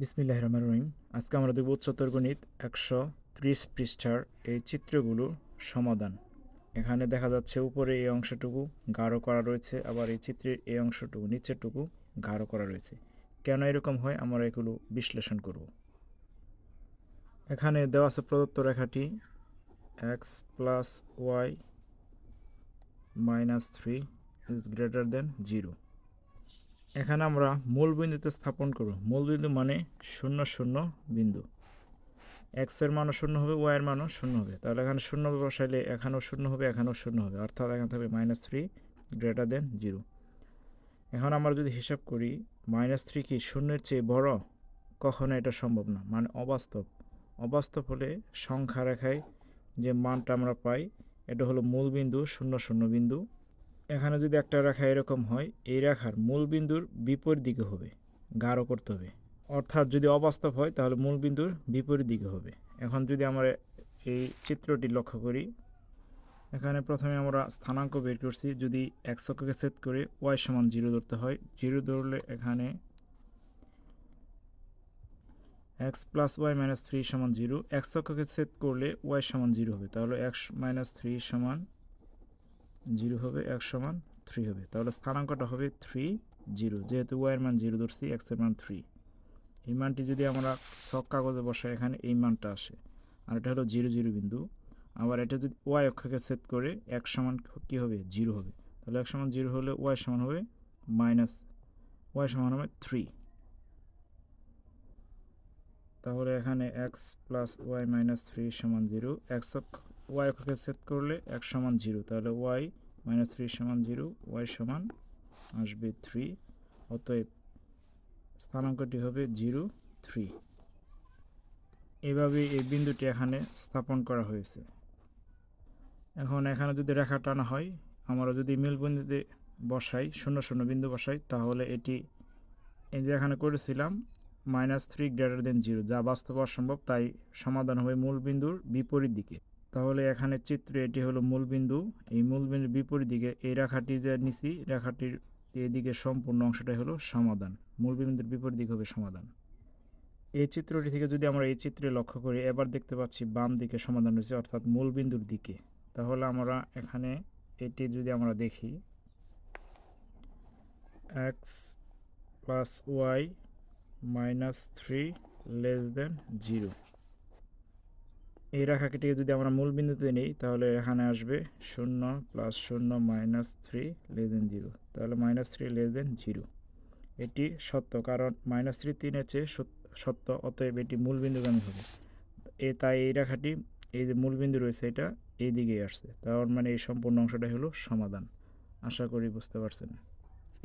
বিসমিল্লাহ রহমান রহিম। আজকে আমরা দেখব উচ্চতর গণিত একশো ত্রিশ পৃষ্ঠার এই চিত্রগুলো সমাধান। এখানে দেখা যাচ্ছে উপরে এই অংশটুকু গাঢ় করা রয়েছে, আবার এই চিত্রের এই অংশটুকু, নিচেরটুকু গাঢ় করা রয়েছে। কেন এরকম হয়? আমরা এগুলো বিশ্লেষণ করব। এখানে দেওয়া আছে প্রদত্ত রেখাটি x plus y minus three is greater than zero. এখানে আমরা মূল বিন্দুতে স্থাপন করব। মূল বিন্দু মানে শূন্য শূন্য বিন্দু। এক্সের মানও শূন্য হবে ওয়াইয়ের মানও শূন্য হবে। তাহলে এখানে শূন্য বসাইলে এখানেও শূন্য হবে, এখানেও শূন্য হবে। অর্থাৎ এখানে থাকবে minus three greater than zero এখন আমরা যদি হিসাব করি মাইনাস থ্রি কি শূন্যের চেয়ে বড়? কখনো এটা সম্ভব না। মানে অবাস্তব। অবাস্তব হলে সংখ্যা রেখায় যে মানটা আমরা পাই, এটা হলো মূল বিন্দু, শূন্য শূন্য বিন্দু। এখানে যদি একটা রেখা এরকম হয়, এই রেখার মূল বিন্দুর বিপরীত দিকে হবে, গাঢ় করতে হবে। অর্থাৎ যদি অবাস্তব হয়, তাহলে মূল বিন্দুর বিপরীত দিকে হবে। এখন যদি আমরা এই চিত্রটি লক্ষ্য করি, এখানে প্রথমে আমরা স্থানাঙ্ক বের করছি। যদি এক অক্ষকে সেট করে ওয়াই সমান জিরো ধরতে হয় জিরো ধরলে এখানে x plus y minus three সমান জিরো এক অক্ষকে সেট করলে ওয়াই সমান জিরো হবে। তাহলে এক্স মাইনাস থ্রি সমান জিরো হবে এক সমান থ্রি হবে। তাহলে স্থানাঙ্কটা হবে থ্রি জিরো যেহেতু ওয়াইয়ের মান জিরো ধরছি এক্সের মান থ্রি এই মানটি যদি আমরা সক কাগজে বসাই, এখানে এই মানটা আসে। আর এটা হলো জিরো জিরো বিন্দু। আবার এটা যদি ওয়াই অক্ষকে সেট করে এক সমান কী হবে? জিরো হবে। তাহলে এক সমান জিরো হলে ওয়াই সমান হবে মাইনাস ওয়াই সমান হবে থ্রি তাহলে এখানে x plus y minus three সমান জিরো এক্স ওয়াই অক্ষকে সেট করলে এক সমান জিরো তাহলে ওয়াই মাইনাস থ্রি সমান জিরো ওয়াই সমান আসবে থ্রি অতএব স্থানাঙ্কটি হবে জিরো থ্রি এভাবে এই বিন্দুটি এখানে স্থাপন করা হয়েছে। এখন এখানে যদি রেখা টানা হয়, আমরা যদি মিল বিন্দুতে বসাই, শূন্য শূন্য বিন্দু বসাই, তাহলে এটি, এই যে এখানে করেছিলাম minus three greater than zero যা বাস্তব অসম্ভব, তাই সমাধান হবে মূল বিন্দুর বিপরীত দিকে। তাহলে এখানে চিত্রে এটি হলো মূল বিন্দু। এই মূল বিন্দুর বিপরীত দিকে এই রেখাটি যে নিচি, রেখাটির এদিকে সম্পূর্ণ অংশটাই হলো সমাধান। মূল বিন্দুর বিপরীত দিকে হবে সমাধান। এই চিত্রটি থেকে যদি আমরা এই চিত্রে লক্ষ্য করি, এবার দেখতে পাচ্ছি বাম দিকে সমাধান রয়েছে, অর্থাৎ মূল বিন্দুর দিকে। তাহলে আমরা এখানে এটি যদি আমরা দেখি x plus y minus three less than zero এই রেখাটিকে যদি আমরা মূল বিন্দুতে নিই, তাহলে এখানে আসবে শূন্য প্লাস শূন্য minus three less than zero তাহলে minus three less than zero এটি সত্য, কারণ মাইনাস থ্রি তিনের চেয়ে সত্য, অতএব এটি মূল বিন্দুগামী হবে। এ, তাই এই রেখাটি, এই যে মূল বিন্দু রয়েছে, এটা এই দিকেই আসছে। তার মানে এই সম্পূর্ণ অংশটা হলো সমাধান। আশা করি বুঝতে পারছেন।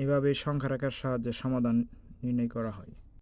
এভাবে সংখ্যা রেখার সাহায্যে সমাধান নির্ণয় করা হয়।